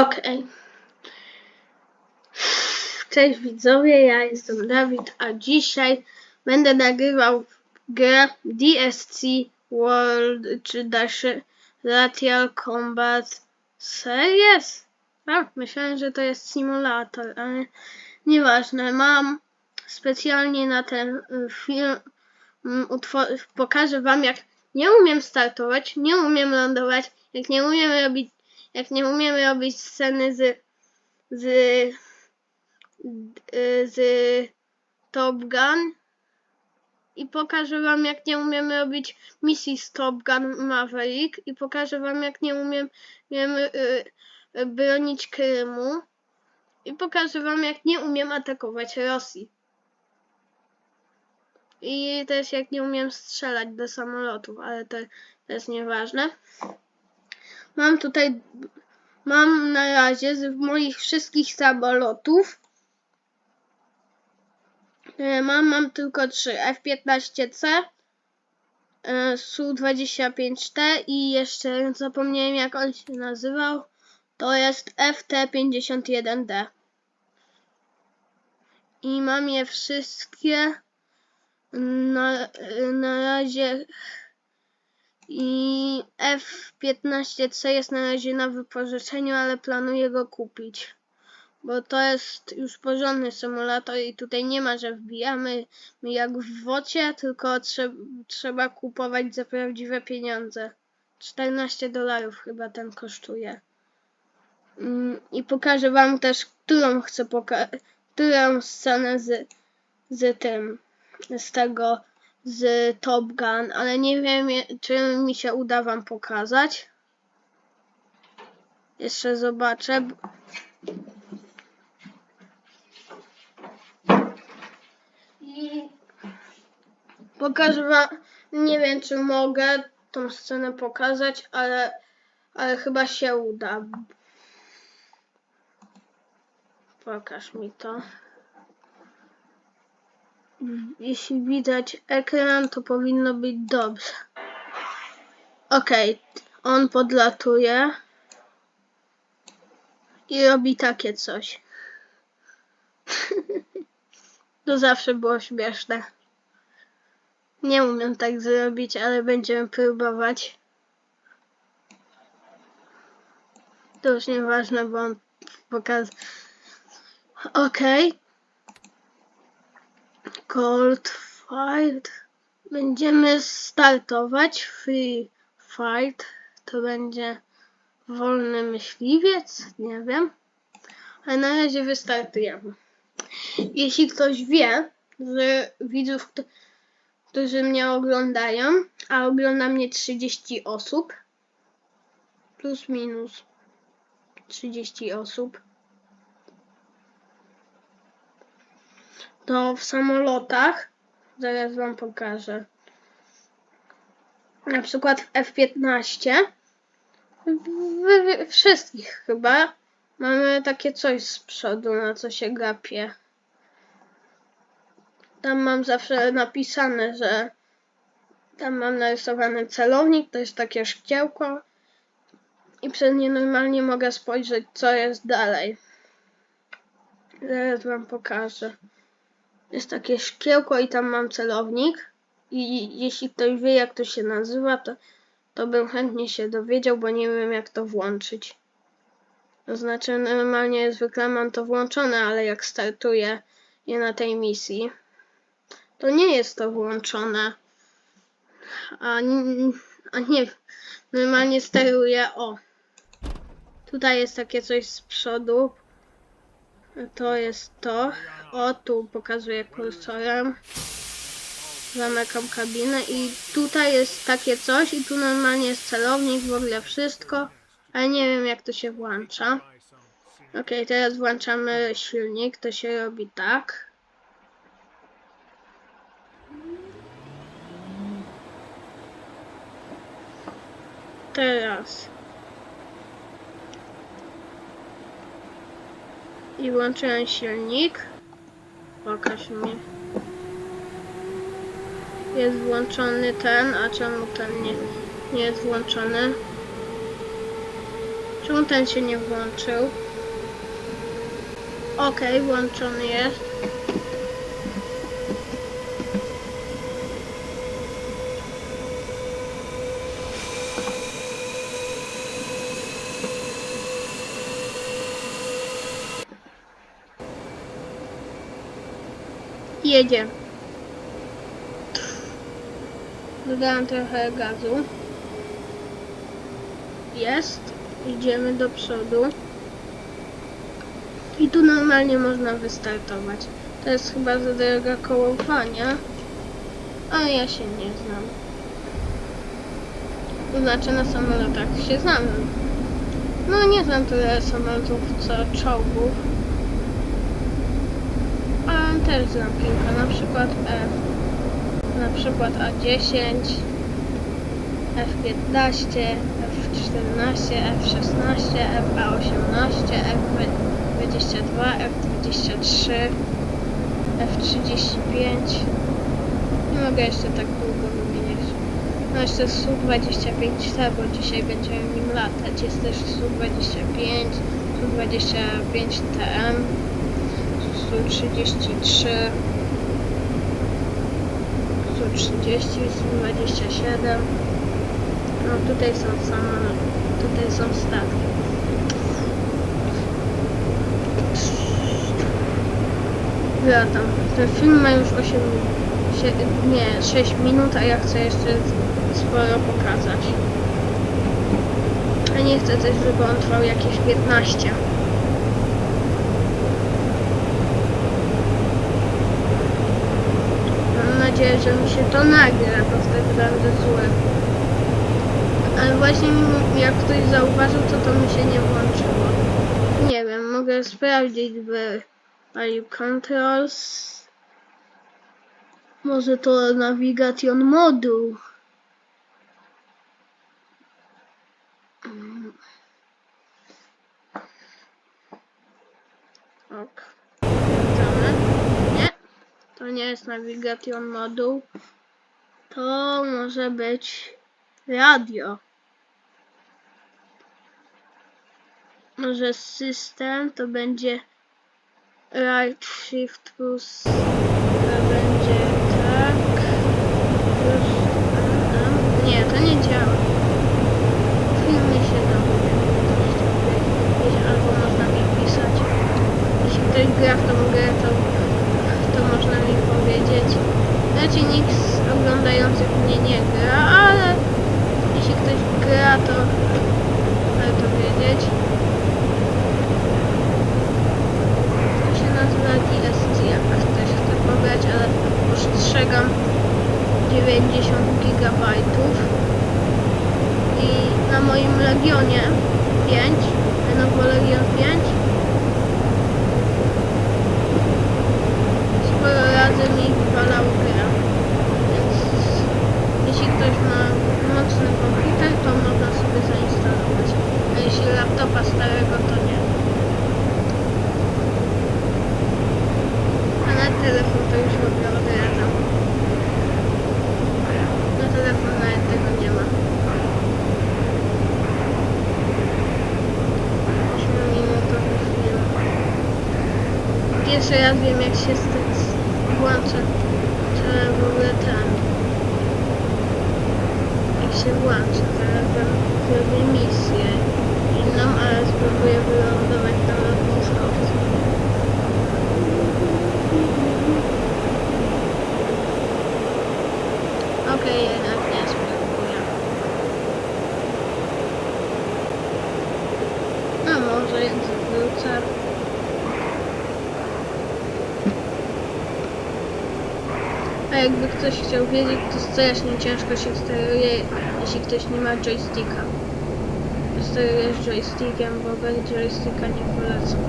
Okej. Cześć widzowie, ja jestem Dawid, a dzisiaj będę nagrywał grę DSC World, czy też Lethal Combat Series? A, myślałem, że to jest simulator, ale nieważne. Mam specjalnie na ten y, film mm, pokażę wam jak nie umiem startować, nie umiem lądować, jak nie umiem robić, jak nie umiem robić sceny z z z Top Gun i pokażę wam jak nie umiem robić misji z Top Gun Maverick i pokażę wam jak nie umiem, umiem y, y, bronić Krymu i pokażę wam jak nie umiem atakować Rosji. I też jak nie umiem strzelać do samolotów, ale to, to jest nieważne. Mam tutaj, mam na razie z moich wszystkich samolotów, e, mam, mam tylko trzy. F-15C, e, Su-25T i jeszcze zapomniałem jak on się nazywał. To jest FT-51D. I mam je wszystkie na, na razie i F15C jest na razie na wypożyczeniu, ale planuję go kupić. Bo to jest już porządny symulator i tutaj nie ma, że wbijamy jak w wocie, tylko trze trzeba kupować za prawdziwe pieniądze. 14 dolarów chyba ten kosztuje. Mm, I pokażę wam też, którą chcę pokazać, którą scenę z, z tym z tego z Top Gun, ale nie wiem czy mi się uda wam pokazać. Jeszcze zobaczę. pokażę wam, nie wiem czy mogę tą scenę pokazać, ale, ale chyba się uda. Pokaż mi to. Jeśli widać ekran, to powinno być dobrze. Okej, on podlatuje i robi takie coś. to zawsze było śmieszne. Nie umiem tak zrobić, ale będziemy próbować. To już nieważne, bo on pokazał. Okej. Cold Fight. Będziemy startować. Free Fight. To będzie wolny myśliwiec. Nie wiem. Ale na razie wystartujemy. Jeśli ktoś wie z widzów, którzy mnie oglądają, a ogląda mnie 30 osób, plus minus 30 osób, to w samolotach, zaraz wam pokażę, na przykład w F-15, w, wszystkich chyba, mamy takie coś z przodu, na co się gapię. Tam mam zawsze napisane, że tam mam narysowany celownik, to jest takie szkiełko i przez nie normalnie mogę spojrzeć, co jest dalej. Zaraz wam pokażę. Jest takie szkiełko i tam mam celownik. I jeśli ktoś wie jak to się nazywa, to, to bym chętnie się dowiedział, bo nie wiem jak to włączyć. To znaczy normalnie zwykle mam to włączone, ale jak startuję je na tej misji, to nie jest to włączone. A, a nie, normalnie steruję o. Tutaj jest takie coś z przodu. To jest to. O, tu pokazuję kursorem. Zamykam kabinę i tutaj jest takie coś i tu normalnie jest celownik, w ogóle wszystko, ale nie wiem jak to się włącza. Ok, teraz włączamy silnik, to się robi tak. Teraz. I włączyłem silnik. Pokaż mi. Jest włączony ten, a czemu ten nie, nie jest włączony? Czemu ten się nie włączył? Okej, włączony jest. Jedzie. Dodałem trochę gazu. Jest. Idziemy do przodu. I tu normalnie można wystartować. To jest chyba za droga kołowania. Ale ja się nie znam. To znaczy na samolotach się znam. No nie znam tyle samolotów co czołgów. Też znam kilka, na przykład F. Na przykład A10, F15, F14, F16, FA18, F22, F23, F35. Nie mogę jeszcze tak długo wymieniać. No jeszcze Su-25T, bo dzisiaj będziemy nim latać. Jest też Su-25, Su-25TM, Su-33, Su-30, Su-27. No tutaj są same, tutaj są statki. Latam. Ten film ma już 8 sie- nie, 6 minut, a ja chcę jeszcze sporo pokazać. A nie chcę też, żeby on trwał jakieś 15. Mam nadzieję, że mi się to nagra, bo jest bardzo złe. Ale właśnie jak ktoś zauważył, to to mi się nie włączyło. Nie wiem, mogę sprawdzić w Value Controls. Może to Navigation Moduł. Mm. Ok. Sprawdzamy. Nie. To nie jest Navigation Moduł. To może być radio. Może system to będzie right shift plus. To będzie tak. Plus nie to nie działa. W filmie się powiedzieć, albo można mi pisać jeśli ktoś gra w tą grę to można mi powiedzieć. Znaczy nikt z oglądających mnie nie gra ale jeśli ktoś gra to warto wiedzieć. To się nazywa DST, jak ktoś chce pobrać, ale ostrzegam 90 GB i na moim Legionie 5, Lenovo Legion 5 sporo razy mi wywalał gra, więc jeśli ktoś ma mocny komputer, to można sobie zainstalować, a jeśli laptopa starego, to nie. A na telefon to już w ogóle odradzam. Na telefon nawet tego nie ma. 8-minutowy film. Pierwszy raz wiem jak się z tym włącza. Czy w ogóle ten. Jak się włącza. Bym zrobię misję inną, ale spróbuję wylądować na lotniskowcu. Okej, jednak nie spróbuję. A może jednak wrócę. A jakby ktoś chciał wiedzieć, to strasznie ciężko się steruje, jeśli ktoś nie ma joysticka. Sterujesz joystickiem, bo bez joysticka nie polecam.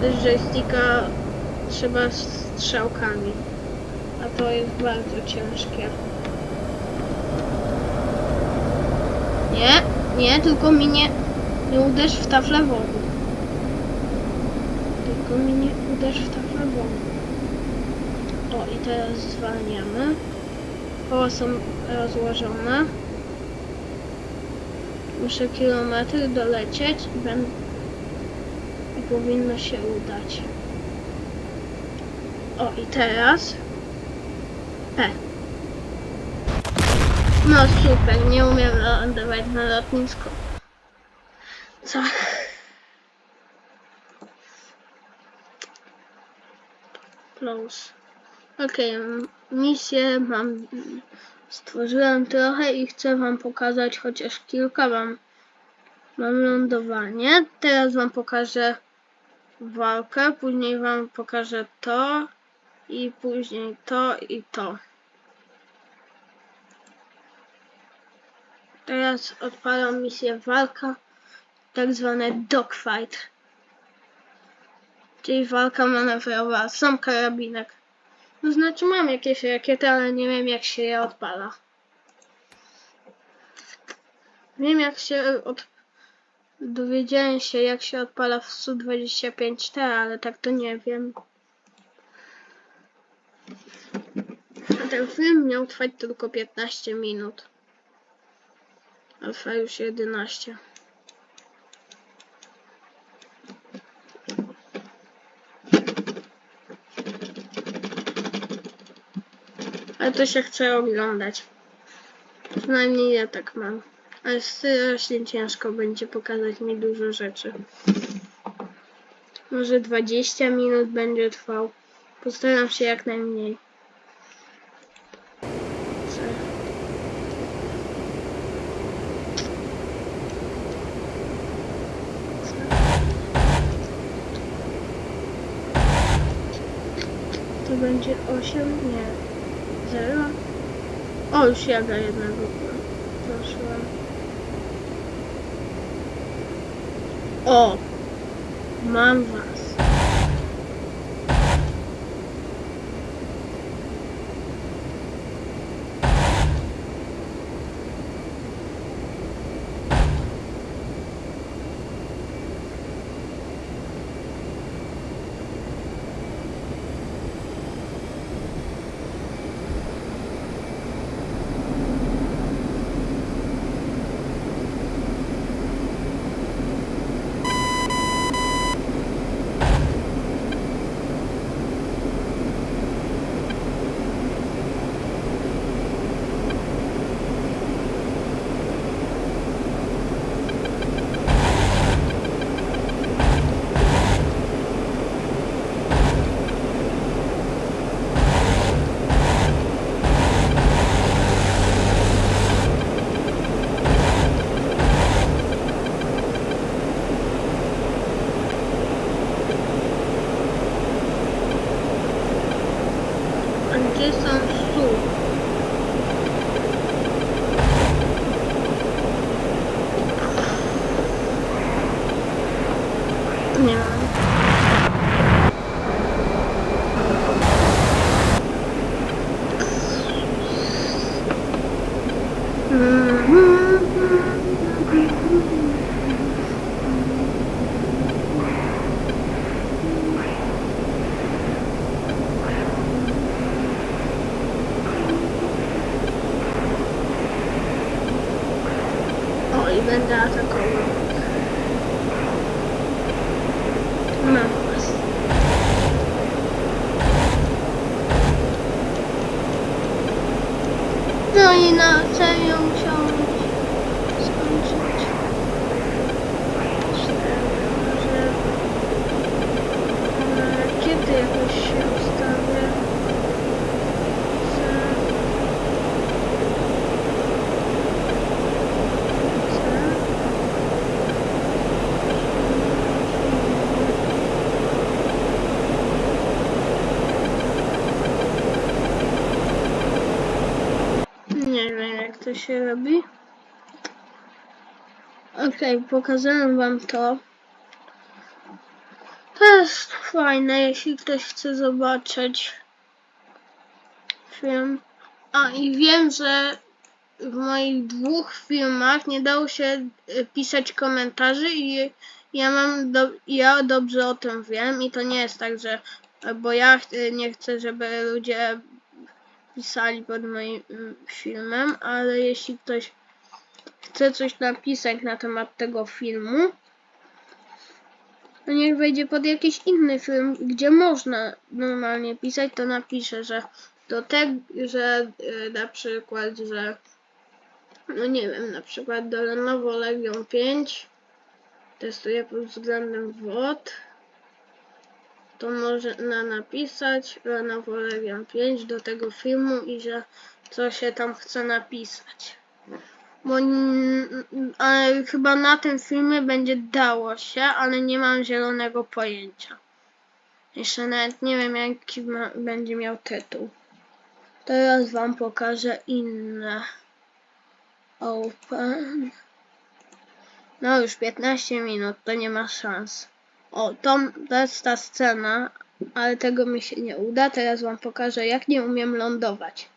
Bez joysticka trzeba strzałkami a to jest bardzo ciężkie. Nie, nie, tylko mi nie, nie uderz w taflę wody. Tylko mi nie uderz w taflę wody. Teraz zwalniamy. Koła są rozłożone. Muszę kilometr dolecieć i, i powinno się udać. O i teraz P. No super, nie umiem lądować na lotnisku. Co? Close. Okej, m- misję mam. Stworzyłem trochę i chcę wam pokazać chociaż kilka. Mam, mam lądowanie. Teraz wam pokażę walkę, później wam pokażę to i później to i to. Teraz odpalam misję walka, tak zwane dogfight. Czyli walka manewrowa, sam karabinek. To znaczy mam jakieś rakiety, ale nie wiem jak się je odpala. Wiem jak się od... Dowiedziałem się jak się odpala w Su-25T, ale tak to nie wiem. A ten film miał trwać tylko 15 minut. A trwa już 11. Ale to się chce oglądać. Przynajmniej ja tak mam. Ale strasznie ciężko będzie pokazać mi dużo rzeczy. Może 20 minut będzie trwał. Postaram się jak najmniej. To będzie 8? Nie. 0? O, już jaga jednego poszła. O! Mam was. A gdzie są su? Nie mam. O, i będę atakował. Mam was. No i na serio musiałam skończyć. Cztery, może... e, Kiedy jakoś się ustawię? Nie wiem jak to się robi. Okej, pokazałem wam to. Jest fajne, jeśli ktoś chce zobaczyć film. A i wiem, że w moich dwóch filmach nie dało się y, pisać komentarzy i ja mam do, ja dobrze o tym wiem i to nie jest tak, że bo ja ch- nie chcę, żeby ludzie pisali pod moim mm, filmem, ale jeśli ktoś chce coś napisać na temat tego filmu, to niech wejdzie pod jakiś inny film, gdzie można normalnie pisać, to napisze, że do tego, że y, na przykład, że no nie wiem, na przykład do Lenovo Legion 5 testuję pod względem WOD to można napisać Lenovo Legion 5 do tego filmu i że co się tam chce napisać. Bo ale chyba na tym filmie będzie dało się, ale nie mam zielonego pojęcia. Jeszcze nawet nie wiem jaki ma, będzie miał tytuł. Teraz wam pokażę inne. Open. No już 15 minut, to nie ma szans. O, to, to jest ta scena, ale tego mi się nie uda. Teraz wam pokażę, jak nie umiem lądować.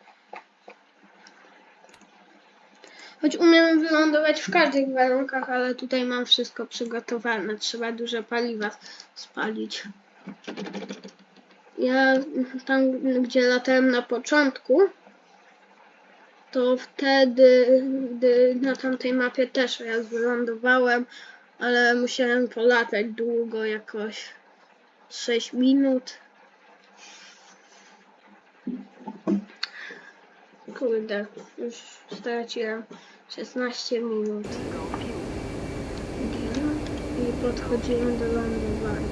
Choć umiem wylądować w każdych warunkach, ale tutaj mam wszystko przygotowane. Trzeba dużo paliwa spalić. Ja tam, gdzie latałem na początku, to wtedy, gdy na tamtej mapie też raz wylądowałem, ale musiałem polatać długo, jakoś 6 minut. Kurde, już straciłem 16 minut. I podchodzimy do lądowania.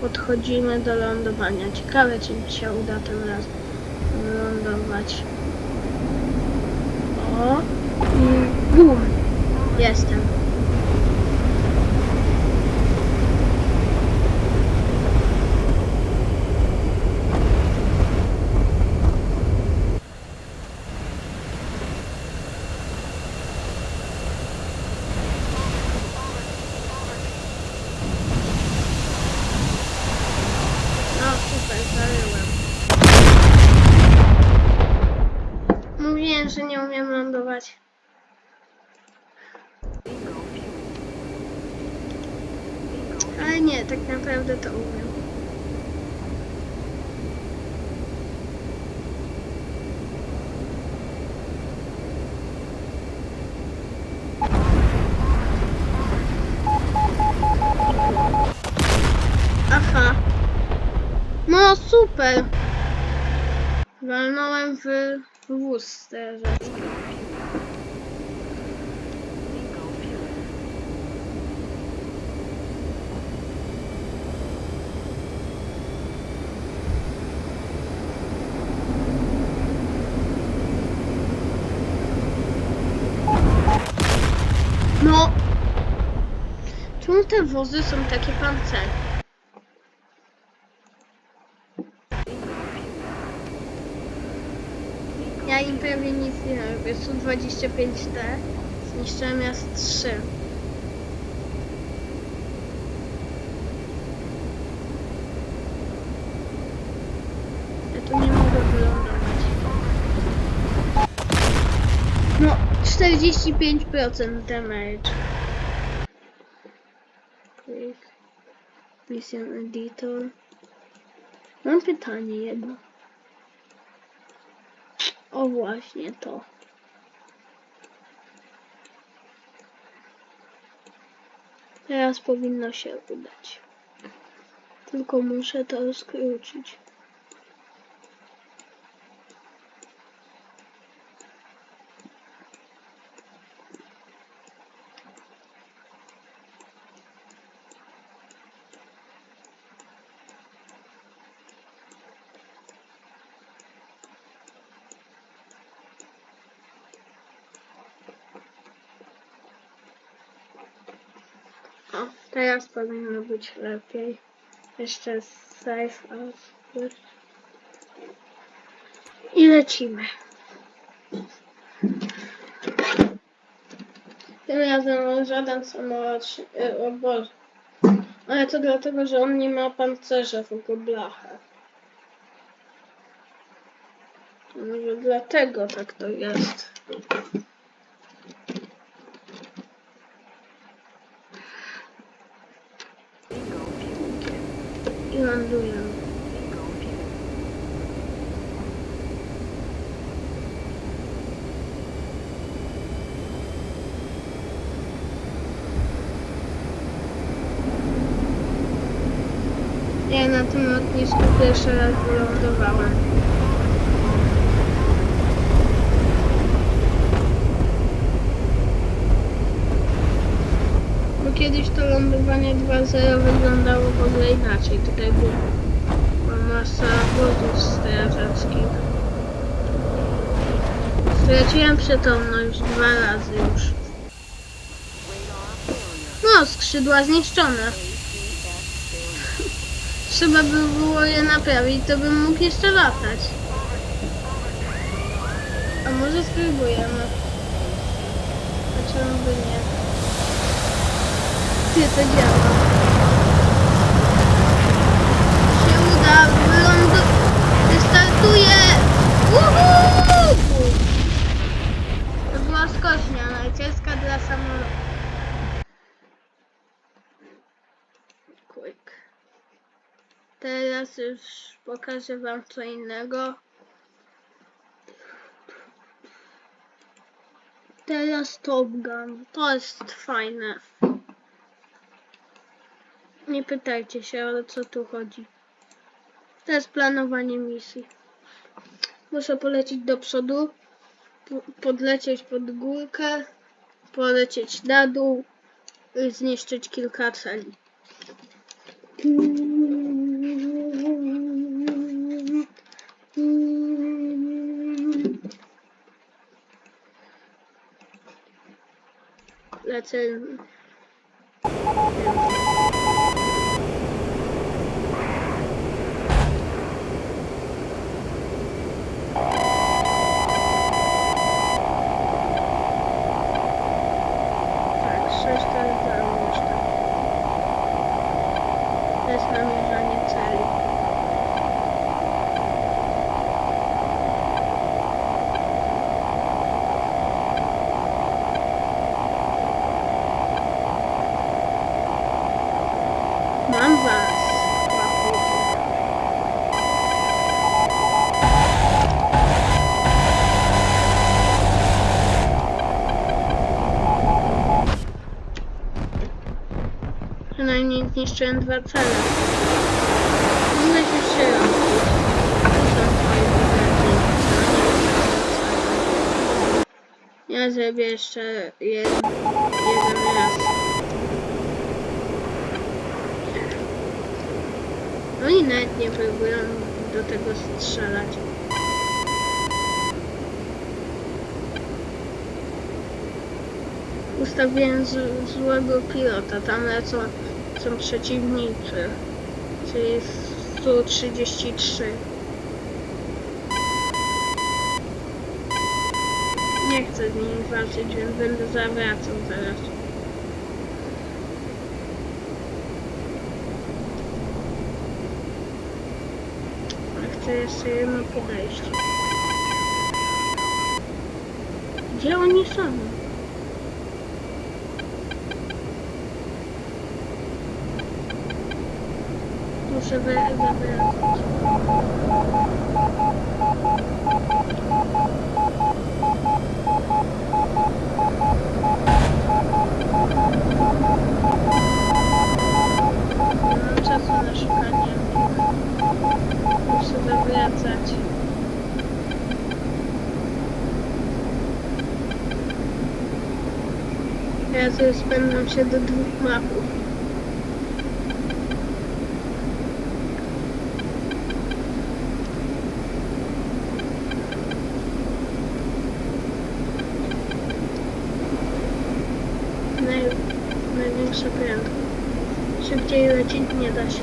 Podchodzimy do lądowania. Ciekawe, czy mi się uda tym razem wylądować. O! I bum! Jestem. No super, zaryłem. Mówiłem, że nie umiem lądować. Ale nie, tak naprawdę to umiem. Aha. No super. Walnąłem w wóz teraz. No. Czemu te wozy są takie pancerne? Ja im prawie nic nie robię. Su-25T zniszczyłem ja z 3. Ja tu nie mogę wylądować. No, 45% damage. Quick. Editor. Mam pytanie jedno. O właśnie to. Teraz powinno się udać. Tylko muszę to skrócić. O, teraz powinno być lepiej. Jeszcze save as. I lecimy. Tym razem żaden samolot e, o Boże. Ale to dlatego, że on nie ma pancerza, tylko blachę. To może dlatego tak to jest. lądują. Ja na tym lotnisku pierwszy raz wylądowałem. Kiedyś to lądowanie 2.0 wyglądało w ogóle inaczej. Tutaj była masa wozów strażackich. Straciłem przytomność dwa razy już. No, skrzydła zniszczone. Trzeba by było je naprawić, to bym mógł jeszcze latać. A może spróbujemy? A czemu by nie? Ty, to działa. Się uda, wylądu... Wystartuję! Woohoo! To była skocznia narciarska dla samolotu. Quick. Teraz już pokażę wam co innego. Teraz Top Gun. To jest fajne. Nie pytajcie się, ale co tu chodzi. To jest planowanie misji. Muszę polecieć do przodu, po- podlecieć pod górkę, polecieć na dół i zniszczyć kilka celi. Lecę. Zniszczyłem dwa cele. Budynki. Ja zrobię jeszcze jeden, jeden raz. Oni nawet nie próbują do tego strzelać. Ustawiłem złego pilota, tam lecą są przeciwnicy, czyli 133. Nie chcę z nimi walczyć, więc będę zawracał teraz. A chcę jeszcze jedno podejście. Gdzie oni są? Muszę wy- zawracać. Nie mam czasu na się do dwóch mapów. Окей, начинка не дальше.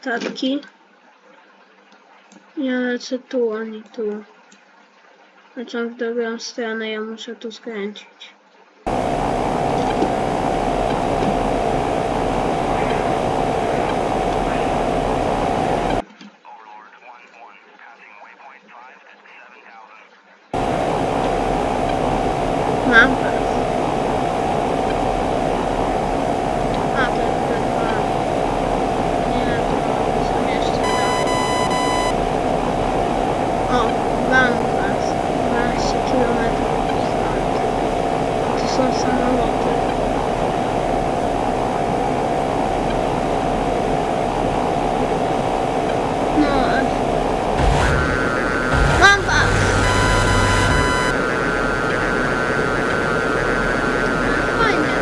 Statki. Ja lecę tu, a nie tu. Lecę w dobrą stronę, ja muszę tu skręcić. Mam was. A, to jest te dwa. Nie, to są jeszcze dalej. O, mam was. 12 km stąd. To są samoloty. No, a... Mam was! Fajnie.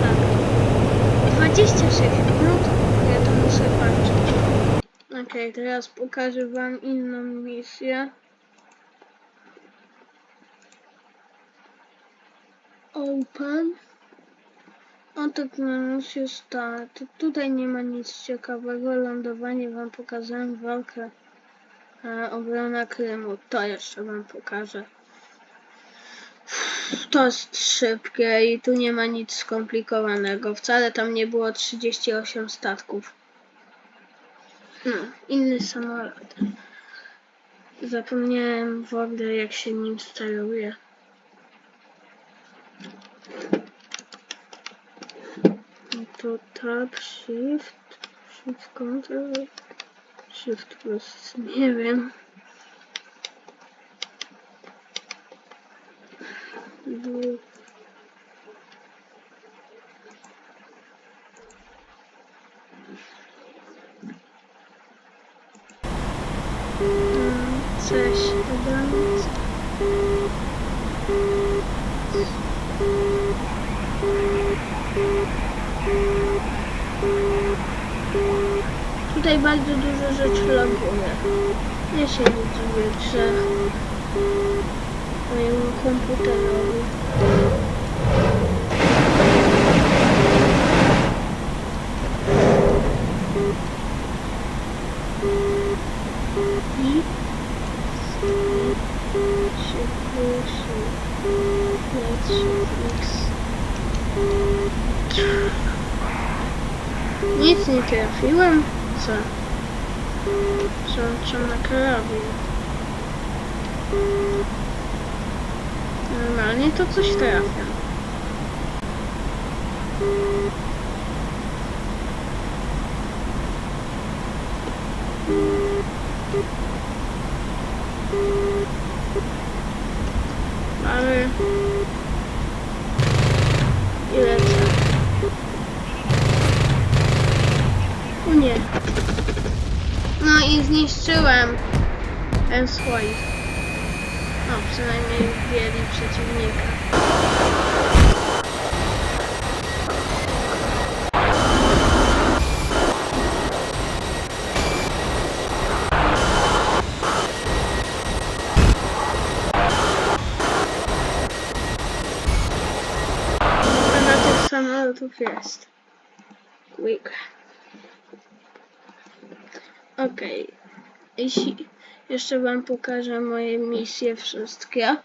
Tak. 26 minut. Ja to muszę patrzeć. Okej, teraz pokażę wam inną misję. Open. Oto nas jest start. Tutaj nie ma nic ciekawego. Lądowanie wam pokazałem. Walkę e, obrona Krymu. To jeszcze wam pokażę. To jest szybkie i tu nie ma nic skomplikowanego. Wcale tam nie było 38 statków. Hmm, inny samolot. Zapomniałem w ogóle jak się nim steruje. No To tab, shift, shift control, shift plus, nie wiem. Dwóch. Mm, C7. Tutaj bardzo dużo rzeczy loguje. Ja się nie dziwię, że Netflix. Nic nie trafiłem? Co? Są na karabin. Normalnie to coś trafia. Ale... I lecę. O nie. No i zniszczyłem ten słoik. No, przynajmniej wieli przeciwnika. Na tych samolotów jest. Quick. Okej. Jeśli jeszcze wam pokażę moje misje wszystkie.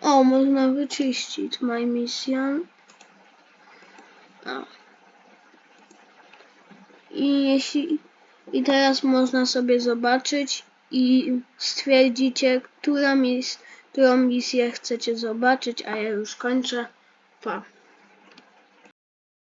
O, można wyczyścić my mission. O. I jeśli i teraz można sobie zobaczyć i stwierdzicie, która mis, którą misję chcecie zobaczyć, a ja już kończę. Pa.